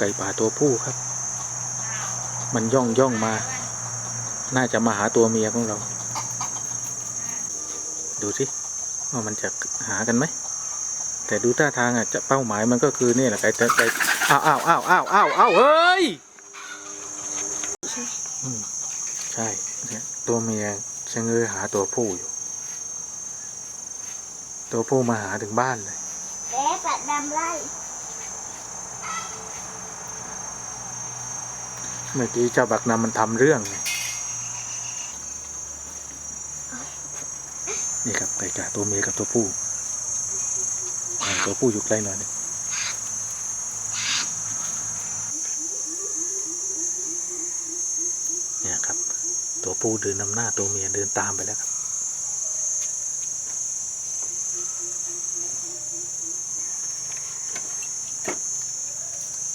ไก่ป่าตัวผู้ครับ มันย่องย่องมา น่าจะมาหาตัวเมียของเรา ดูสิว่ามันจะหากันไหม แต่ดูท่าทางอะจะเป้าหมายมันก็คือนี่แหละไก่ไก่อ้าวอ้าวอ้าวอ้าวอ้าวอ้าวเฮ้ยใช่ตัวเมียชะเง้อหาตัวผู้อยู่ ตัวผู้มาหาถึงบ้านเลยเอ๊ะปัดดำไล่ เมื่อกี้เจ้าบักนำมันทำเรื่องนี่ครับไก่กาตัวเมียกับตัวผู้ตัวผู้อยู่ใกล้หน่อยนึงเนี่ยครับ ตัวผู้เดินนำหน้าตัวเมียเดินตามไปแล้วครับ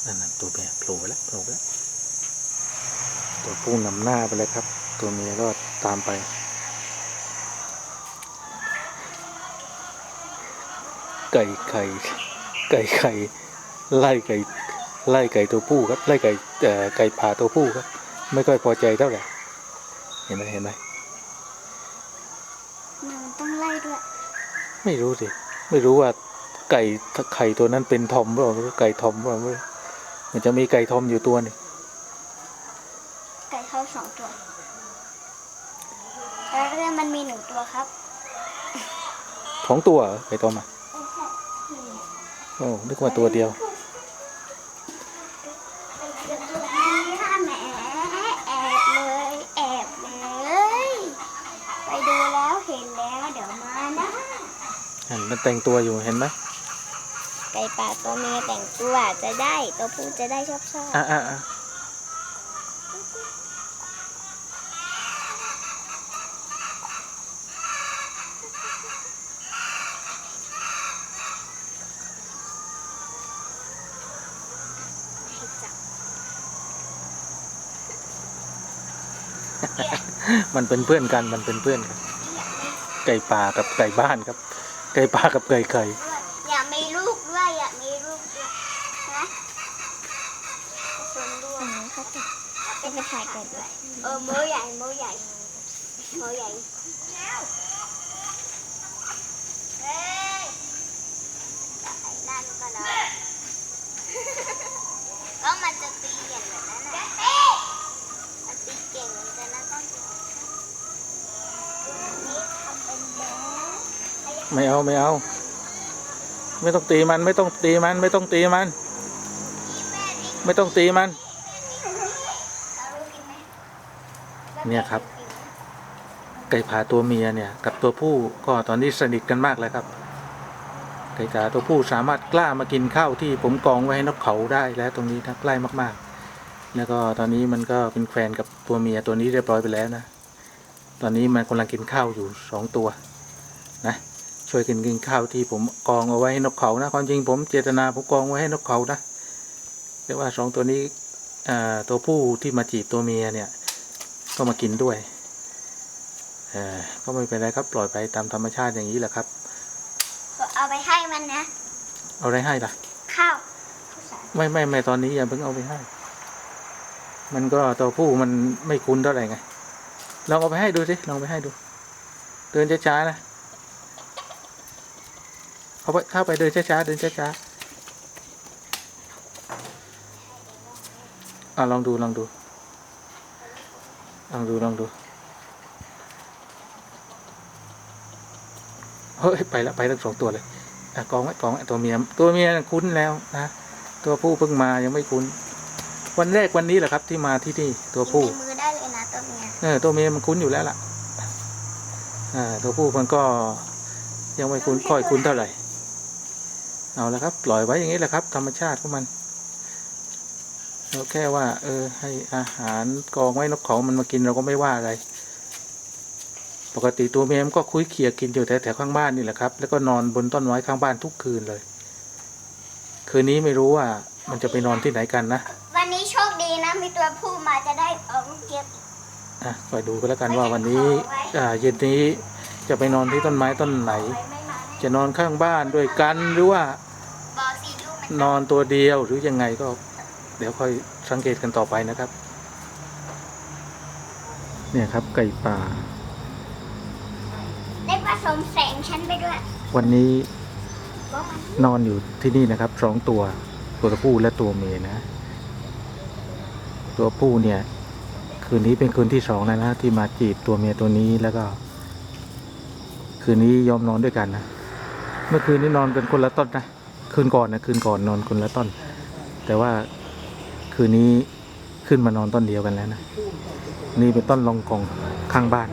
นั่นน่ะตัวเมียโผล่แล้วโผล่แล้ว ตัวผู้นำหน้าไปเลยครับ ตัวเมียก็ตามไป ไก่ไข่ไก่ไข่ไล่ไก่ไล่ไก่ตัวผู้ครับไล่ไก่เอ่อไก่ป่าตัวผู้ครับ ไม่ค่อยพอใจเท่าไหร่เห็นไหมเห็นไหมมันต้องไล่ด้วยไม่รู้สิไม่รู้ว่าไก่ไข่ตัวนั้นเป็นทอมหรือเปล่าไม่รู้ไก่ทอมหรือเปล่าไม่รู้มันจะมีไก่ทอมอยู่ตัวหนึงไก่เข้า สองตัวแล้วก็มันมีหนึ่งตัวครับท้องตัวเหรอไก่ทอมอะไม่ใช่โอ้นึกว่าตัวเดียวถ้าแหมแอบเลยแอบเลยไปดูแล้วเห็นแล้วเดี๋ยวมานะเห็นมันแต่งตัวอยู่เห็นไหมไก่ป่าตัวเมียแต่งตัวจะได้ ตัวผู้จะได้ชอบชอบอะอะอะ ให้จับ มันเป็นเพื่อนกันมันเป็นเพื่อนกันไก่ป่ากับไก่บ้านครับ ไก่ป่ากับไก่ไข่อยากมีลูกด้วยอยากมีลูกด้วยนะชนด้วยเขาจะจะไปถ่ายกันด้วยเออมือใหญ่มือใหญ่มือใหญ่เฮ้ยไอ้นั่นก็นะก็มันจะตีอย่างนั้นน่ะมันตีเก่งเหมือนกันนะต้องนี่ทำเป็นแบง ไม่เอาไม่เอา ไม่ต้องตีมัน ไม่ต้องตีมัน ไม่ต้องตีมัน ไม่ต้องตีมัน เนี่ยครับ ไก่ผาตัวเมียเนี่ย กับตัวผู้ก็ตอนนี้สนิทกันมากแล้วครับ ไก่จ๋าตัวผู้สามารถกล้ามากินข้าวที่ผมกองไว้ให้นกเขาได้แล้วตรงนี้นะใกล้มากๆ แล้วก็ตอนนี้มันก็เป็นแฟนกับตัวเมียตัวนี้เรียบร้อยไปแล้วนะตอนนี้มันกำลังกินข้าวอยู่สองตัวนะ ช่วยกันกินข้าวที่ผมกองเอาไว้ให้นกเขานะความจริงผมเจตนาผมกองไว้ให้นกเขานะแต่ว่าสองตัวนี้อ่าตัวผู้ที่มาจีบตัวเมียเนี่ย ก็มากินด้วยเออก็ไม่เป็นไรครับปล่อยไปตามธรรมชาติอย่างนี้แหละครับเอาไปให้มันนะ เอาอะไรให้ล่ะ ข้าวไม่ไม่ไม่ตอนนี้อย่าเพิ่งเอาไปให้ มันก็ตัวผู้มันไม่คุ้นเท่าไหร่ไงลองเอาไปให้ดูสิลองไปให้ดู เดินช้าๆนะ เข้าไปเข้าไปเดินช้าๆเดินช้าๆอะลองดูลองดูลองดูลองดูเฮ้ยไปแล้วไปทั้งสองตัวเลยอะกองไว้กองไว้ตัวเมียตัวเมียคุ้นแล้วนะตัวผู้เพิ่งมายังไม่คุ้น วันแรกวันนี้แหละครับ ที่มาที่นี่ตัวผู้ในมือได้เลยนะตัวเมียเออตัวเมียมันคุ้นอยู่แล้วล่ะอ่าตัวผู้มันก็ยังไม่คุ้นค่อยคุ้นเท่าไหร่ เอาละครับ ปล่อยไว้อย่างนี้แหละครับ ธรรมชาติของมันเราแค่ว่า เออ ให้อาหารกองไว้นกเขามันมากินเราก็ไม่ว่าอะไร ปกติตัวเมียมันก็คุยเขี่ยกินอยู่แถวๆข้างบ้านนี่แหละครับ แล้วก็นอนบนต้นไม้ข้างบ้านทุกคืนเลย คืนนี้ไม่รู้ว่ามันจะไปนอนที่ไหนกันนะ วันนี้โชคดีนะ มีตัวผู้มาจะได้ออกลูกเก็บอะคอยดูก็แล้วกันว่าวันนี้ อ่า เย็นนี้จะไปนอนที่ต้นไม้ต้นไหนไว้ไม่มา จะนอนข้างบ้านด้วยกันหรือว่าบอกสีลูกมันนอนตัวเดียวหรือยังไงก็ เดี๋ยวค่อยสังเกตกันต่อไปนะครับ เนี่ยครับไก่ป่า ได้ผสมแสงฉันไปด้วยวันนี้ก็มันนอนอยู่ที่นี่นะครับสองตัว ตัวผู้และตัวเมียนะ ตัวผู้เนี่ย คืนนี้เป็นคืนที่สองแล้วนะที่มาจีบตัวเมียตัวนี้แล้วก็ คืนนี้ยอมนอนด้วยกันนะ เมื่อคืนนี้นอนเป็นคนละต้นนะคืนก่อนนะคืนก่อนนอนคนละต้น แต่ว่าคืนนี้ขึ้นมานอนต้นเดียวกันแล้วนะนี่เป็นต้นลองกองข้างบ้าน